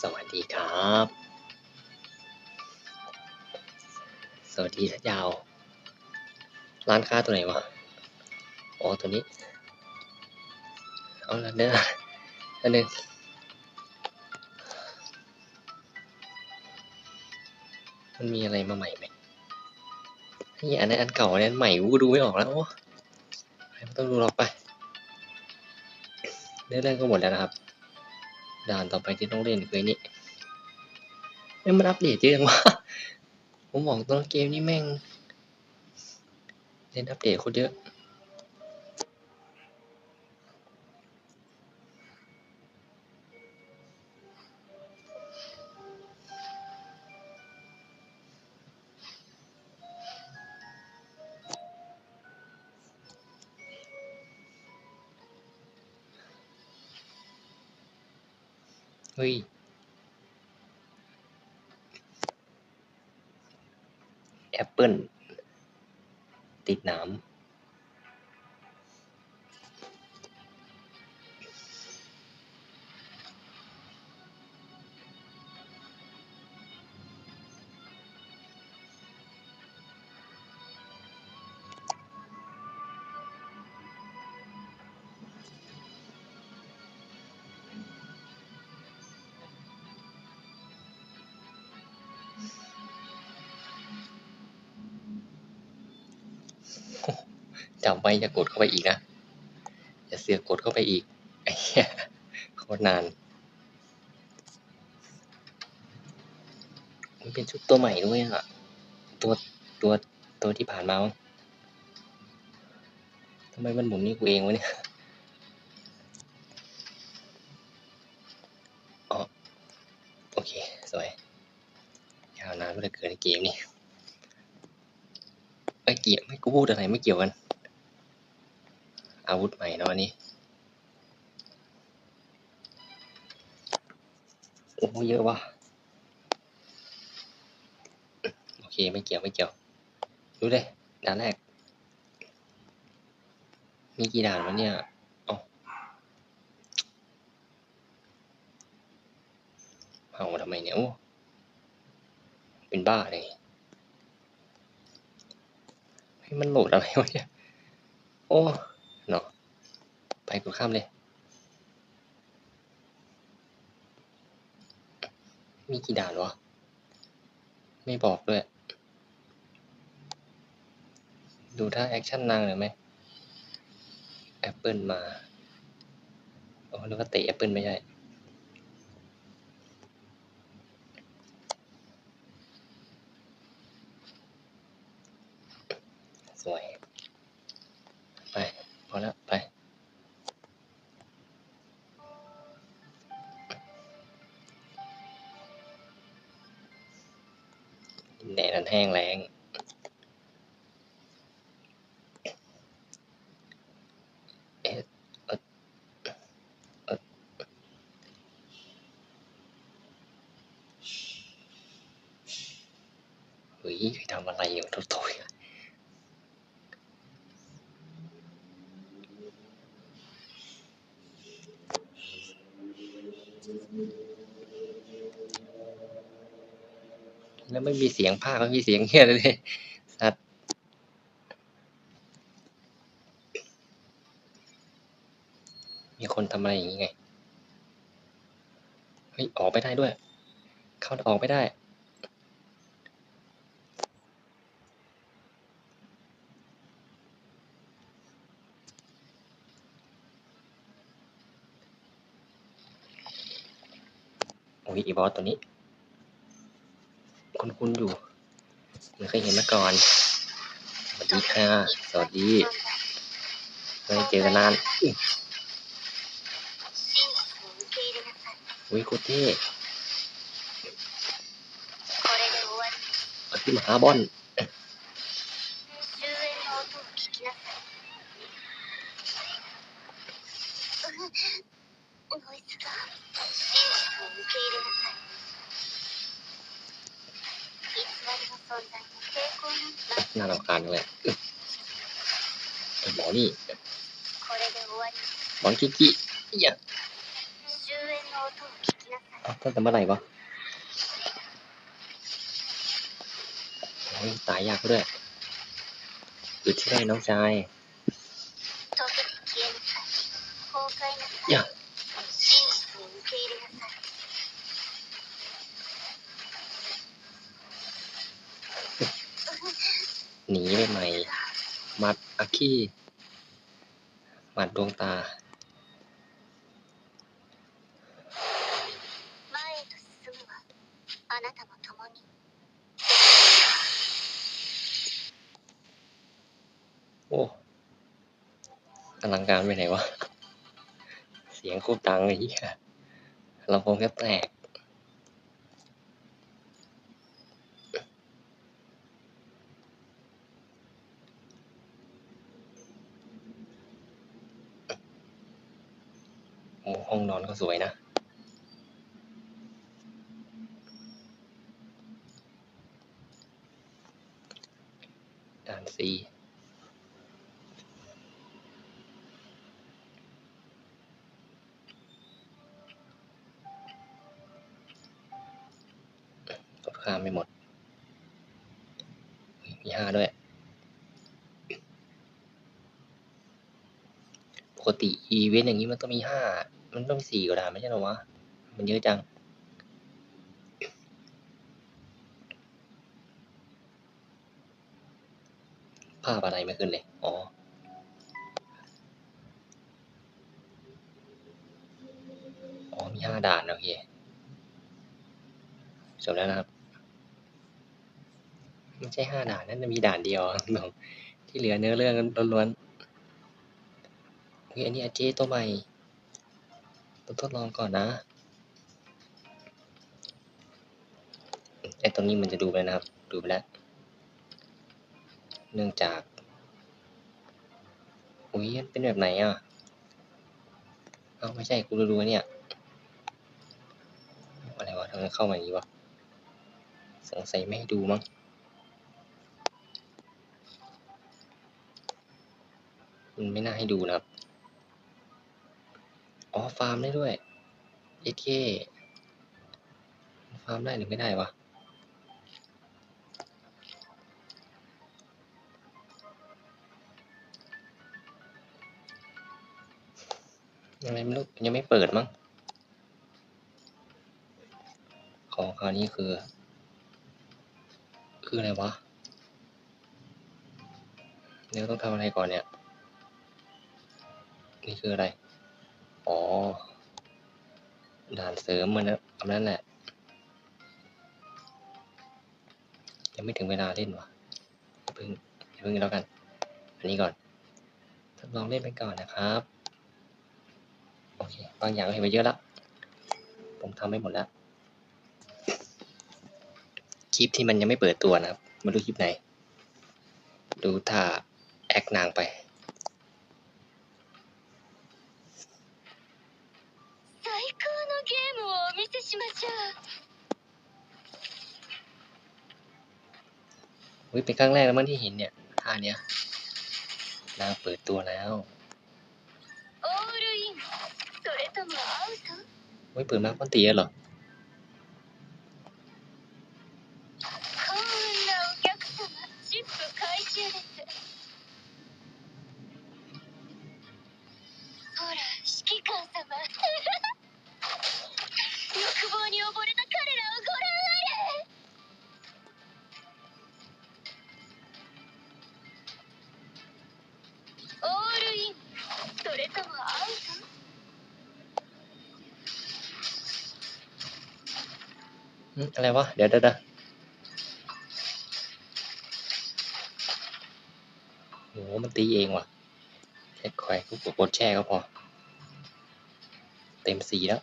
สวัสดีครับ สวัสดีทยาว ร้านค้าตัวไหนวะ อ๋อ ตัวนี้ เอาละเด้ออันหนึ่งมันมีอะไรมาใหม่ไหมนี่อันนั้นอันเก่าอันนั้นใหม่กูดูไม่ออกแล้วโอ้ไม่ต้องดูหรอกไปเรื่องแรกก็หมดแล้วนะครับ ด่านต่อไปที่ต้องเล่นคือนี่ไม่มันอัปเดตเยอะจังวะผมบอกตัวเกมนี้แม่งเล่นอัปเดตโคตรเยอะ เฮ้ยแอปเปิลติดหน้ำ จำไว้อย่ากดเข้าไปอีกนะอย่าเสือกกดเข้าไปอีกไอ้เหี้ยโคตรนานมันเป็นชุดตัวใหม่ด้วยอะตัวตัวตัวที่ผ่านมาทำไมมันหมุนนี่กูเองวะเนี่ยอ๋อโอเค สวย ยาวนานไม่ได้เกินเกมนี่ไม่เกี่ยวไม่กูพูดอะไรไม่เกี่ยวกัน อาวุธใหม่เนาะอันนี้ โอ้เยอะว่ะ โอเค ไม่เกี่ยว ไม่เกี่ยว ดูเลยด่านแรก มีกี่ด่านวะเนี่ยเอ้าเอามาทำไมเนี่ย โอ้ เป็นบ้าเลยให้มันโหลดอะไรวะเนี่ย โอ้ ไปกูข้ามเลย มีกี่ด่านวะ ไม่บอกด้วย ดูท่าแอคชั่นนางหน่อยไหมแอปเปิลมาโอ้แล้วก็เตะแอปเปิลไม่ใช่สวย ไป พอแล้ว ไป แดดมันแห้งแรงเอ๊ะเอ่อเอ่อเฮ้ยใครทำอะ ไม่มีเสียงภาคไม่มีเสียงเฮียเลยสัตว์มีคนทำอะไรอย่างงี้ไงเฮ้ยออกไปได้ด้วย เข้าออกไม่ได้โอ้ยอีบอสตัวนี้ คุ้นๆอยู่เหมืเคยเห็นมาก่อน สวัสดีค่ะ สวัสดีไม่เจอกันนานอุ้ยกูตรเท่ที่มหาบอน น่ารำคาญเลยหมอนี่หมอนกิกิเหี้ยตั้งแต่เมื่อไหร่วะตายยากด้วยหยุดที่ได้น้องชาย ขี้หมัดดวงตา โอ้อลังการไปไหนวะ เสียงคู่ตังเลยลำโพงแค่แตก ห้องนอนก็สวยนะด่านซีกดข้ามไม่หมด มีห้าด้วยปกติอีเวนต์อย่างนี้มันต้องมีห้า มันต้องสี่ก็ได้ไม่ใช่หรอวะ มันเยอะจัง ภาพอะไรไม่ขึ้นเลยอ๋ออ๋อมีห้าด่านโอเคจบแล้วนะครับไม่ใช่ห้าด่านนั่นมีด่านเดียวที่เหลือเนื้อเรื่องล้วนๆเฮ้ยอันนี้อาเจตัวใหม่ ต้องทดลองก่อนนะไอตรงนี้มันจะดูไปนะครับ ดูไปแล้ว เนื่องจาก อุ้ยเป็นแบบไหนอะ เอ้าไม่ใช่กูรู้เนี่ย อะไรวะทำไมเข้ามาอย่างนี้วะ สงสัยไม่ให้ดูมั้งมันไม่น่าให้ดูนะครับ อ๋อ ฟาร์มได้ด้วยเอเคฟาร์มได้หรือไม่ได้วะยังไงไม่รู้ยังไม่เปิดมั้ง ของคราวนี้คือ คืออะไรวะเนี่ยต้องทำอะไรก่อนเนี่ย นี่คืออะไร อ๋อ ด่านเสริมมันนะคำนั้นแหละ ยังไม่ถึงเวลาเล่นวะอย่าเพิ่งเพิ่งแล้วกัน อันนี้ก่อน ทดลองเล่นไปก่อนนะครับ โอเค บางอย่างก็เห็นไปเยอะแล้ว ผมทำไม่หมดแล้ว คลิปที่มันยังไม่เปิดตัวนะครับ มาดูคลิปไหน ดูท่าแอคนางไป しましょう อุ้ยเป็นครั้งแรกแล้วมั้งที่เห็นเนี่ยท่าเนี้ย นางเปิดตัวแล้ว オールインそれともアウト อุ้ยเปิดมาก้อนตีแล้วเหรอ อะไรวะ เดี๋ยวเดี๋ยวโอ้มันตีเองว่ะแค่ควยกูกดแช่ก็พอ เต็มสีแล้ว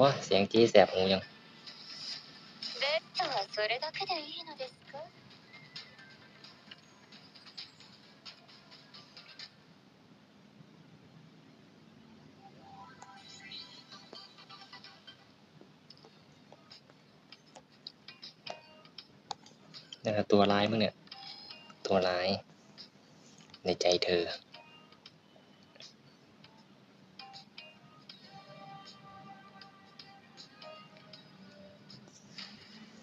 ว้าเสียงจี้แสบหูยัง กัตัวร้ายมั้งเนี่ย ตัวร้าย ในใจเธอ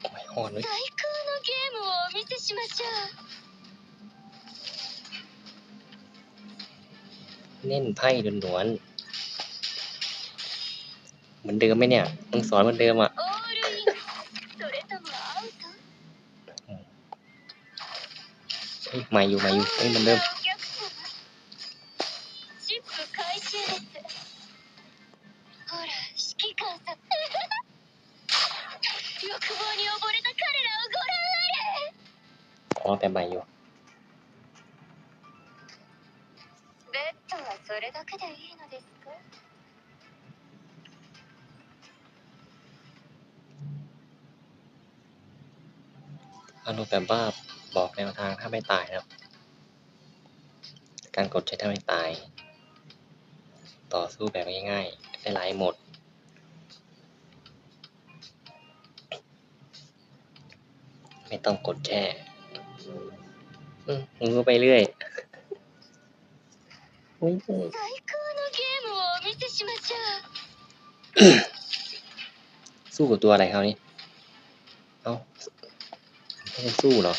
โอ้ยอ่อนเลยเล่นไพ่ล้วนๆเหมือนเดิมไหมเนี่ยต้องสอนเหมือนเดิมอะ เฮ้ยมาอยู่มาอยู่เฮ้ยเหมือนเดิม お客様チップ回収ですほら指揮官さん欲望に溺れた彼らをご覧あれ อ๋อแต่ใหม่อยู่ ベッドはそれだけでいいのですか อารมณ์แบบว่า บอกแนวทางถ้าไม่ตายนะครับ การกดใช้ถ้าไม่ตาย ต่อสู้แบบง่ายๆได้หลายหมด ไม่ต้องกดแช่งูไปเรื่อยอุ้ยสู้กับตัวอะไรคราวนี้เอาไม่สู้เหรอ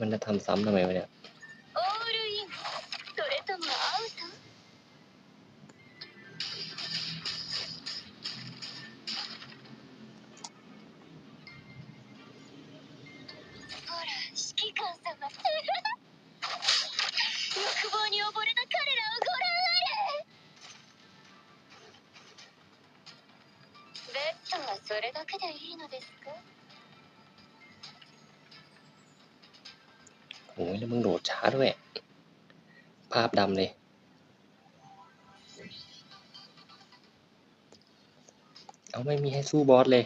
มันจะทำซ้ำทำไมวะเนี่ย ไม่มีให้สู้บอสเลย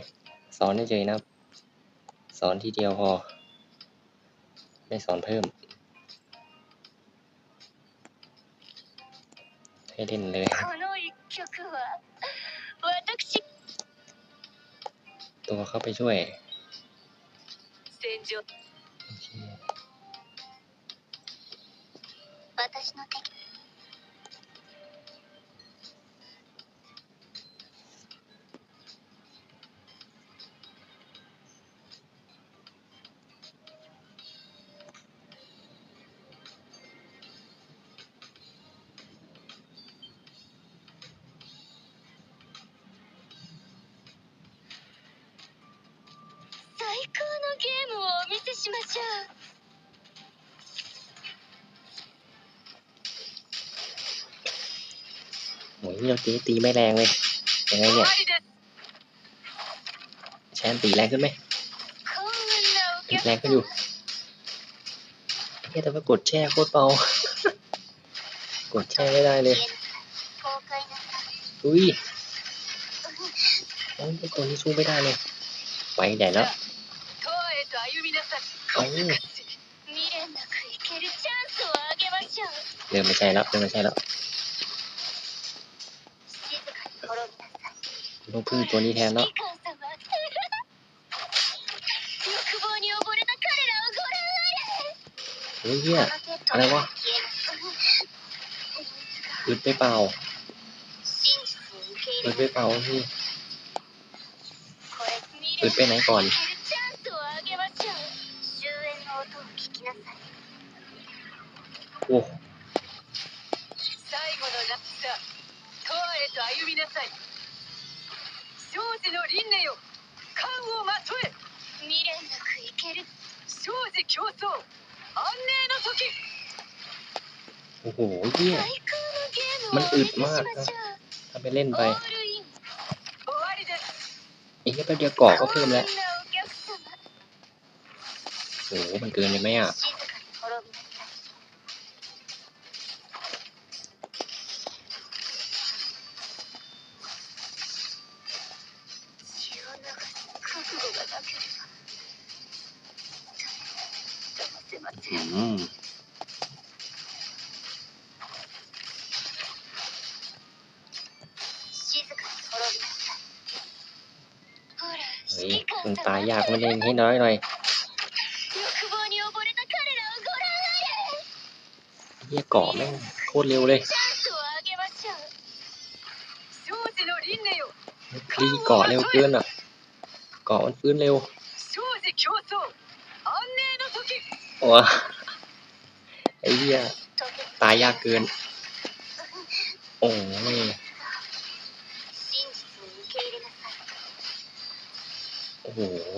สอนเฉยๆนะสอนทีเดียวพอ ไม่สอนเพิ่ม ให้เล่นเลยตัวเข้าไปช่วยโอเค ゲームをお見せしましょう โอ้ยเราตีตีไม่แรงเลย ยังไงเนี่ย แชนตีแรงขึ้นไหม こんなお ตี 客 แรงขึ้นอยู่เฮ้ยแต่ว่ากดแช่โคตรเบา กดแช่ไม่ได้เลย 公開なさい อุ้ยโอ้ยตัวนี้สู้ไม่ได้เลย ไปใหญ่แล้ว เดี๋ยวไม่ใช่แล้วเดี๋ยวไม่ใช่แล้วต้องพึ่งตัวนี้แทนแล้วเฮ้ยเฮียอะไรวะอึดไปเปล่าอึดไปเปล่าพี่อึดไปไหนก่อน โอ้โหเยี่ยมันอึดมากนะถ้าไปเล่นไปอีกแค่แป๊บเดียวกรอกก็เพิ่มแล้วโอ้โหมันเกินเลยไหมอะ ตายยากไม่ได้ให้น้อยหน่อยเฮียเกาะแม่งโคตรเร็วเลยคลีเกาะเร็วเกินอะ เกาะมันฟื้นเร็วว้าไอ้เหี้ยตายยากเกิน โอ้ย อ้โห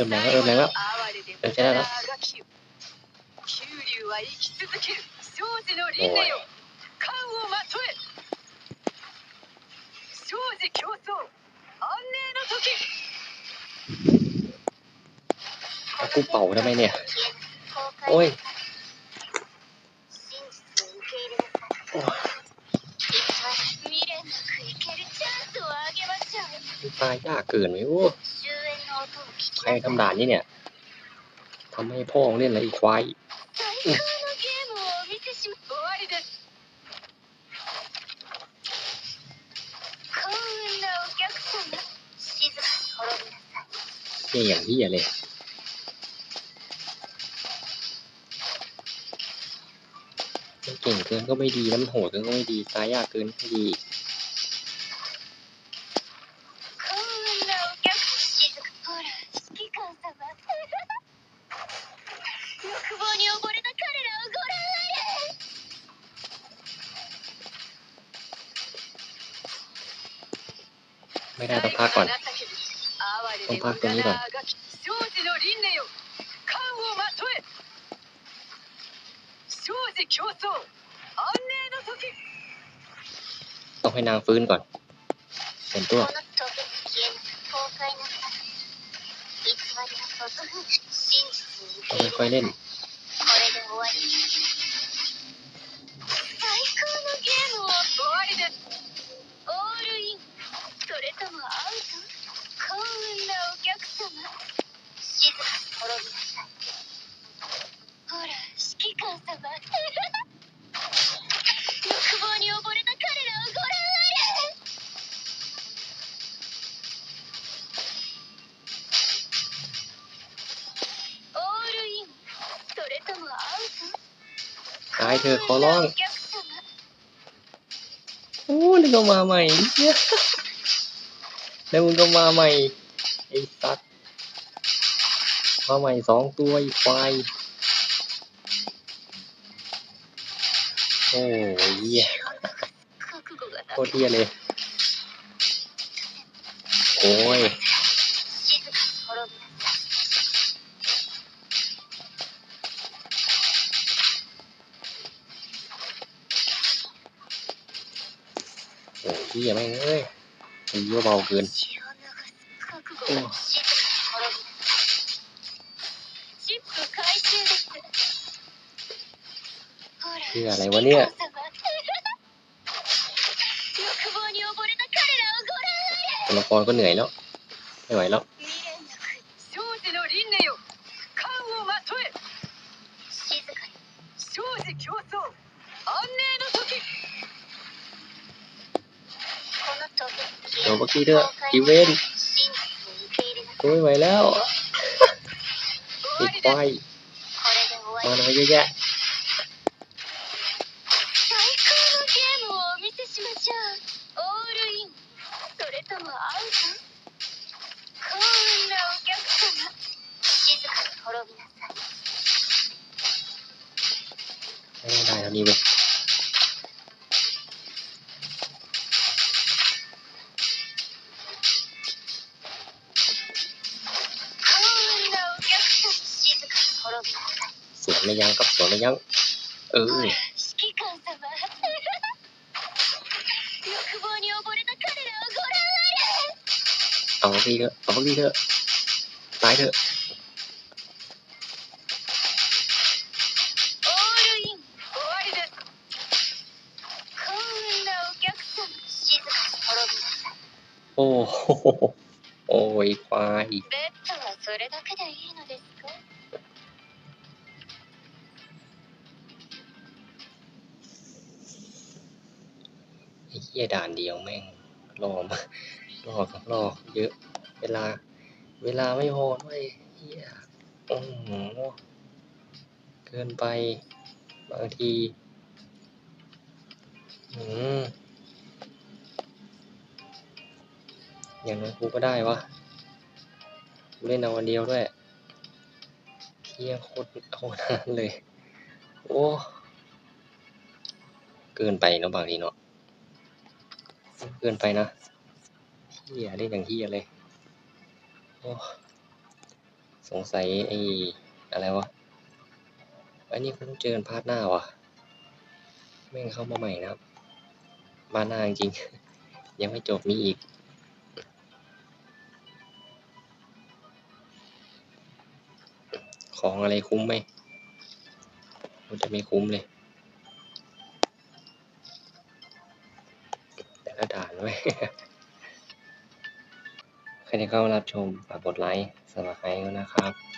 ติมแรงแล้วเติมแรงแล้วเติมใช้ได้แล้วโอ้ยกูเป่าได้ไหมเนี่ย โอ้ยตายยากเกินไหมโอ้ ใครทำด่านนี้เนี่ยทำให้พ่อองเล่นอะไรควายเนี่ยอย่างที่อย่าเเก่งเกินก็ไม่ดีน้ำโหดเกินก็ไม่ดีตายยากเกินไม่ดี ให้นางฟื้นก่อนเป็นตัวค่อยๆเล่น เธอขอร้องโอ้นี่ก็มาใหม่แล้วมึงก็มาใหม่ไอ้สัตว์มาใหม่สองตัวอีควายโอ้ยโคตรเยี่ยเลยโอ้ย ยแม่งเอ้ยตีว่าเบาเกินคืออะไรวะเนี่ยตัวละครก็เหนื่อยแล้ว ไม่ไหวแล้ว ทีเถอะอีเวนกูไม่ไหวแล้วอีกไปมาหน่อยเยอะแยะไม่ได้แล้วนี่เว้ ไม่ยั้งกับสวนไม่ยั้งเออ ほら指揮官様欲望に溺れた彼らをご覧あれ เอาพวกนี้เถอะเอาพวกนี้เถอะตายเถอะ オールイン終わりです幸運なお客様静かに滅びなさい โอ้โหโอ้ยควาย ベッドはそれだけでいいのです เหี้ยด่านเดียวแม่งรอมารอกับรอเยอะ เวลา เวลาไม่พอด้วยเหี้ยโอ้โหเกินไป บางที อืมอย่างน้อยกูก็ได้วะกูเล่นเอาวันเดียวด้วยเที่ยโคตรโคตรนานเลย โอ้ เกินไปเนาะบางทีเนาะ เกินไปนะเฮียเล่นอย่างเฮียเลยโอ้สงสัยไอ้อะไรวะอันนี้คงต้องเจอกันพาร์ทหน้าวะแม่งเข้ามาใหม่นะครับมาหน้าจริง ยังไม่จบมีอีกของอะไรคุ้มไหม มันจะไม่คุ้มเลย ใครที่เข้ามารับชมฝากกดไลค์สมัครให้ด้วยนะครับ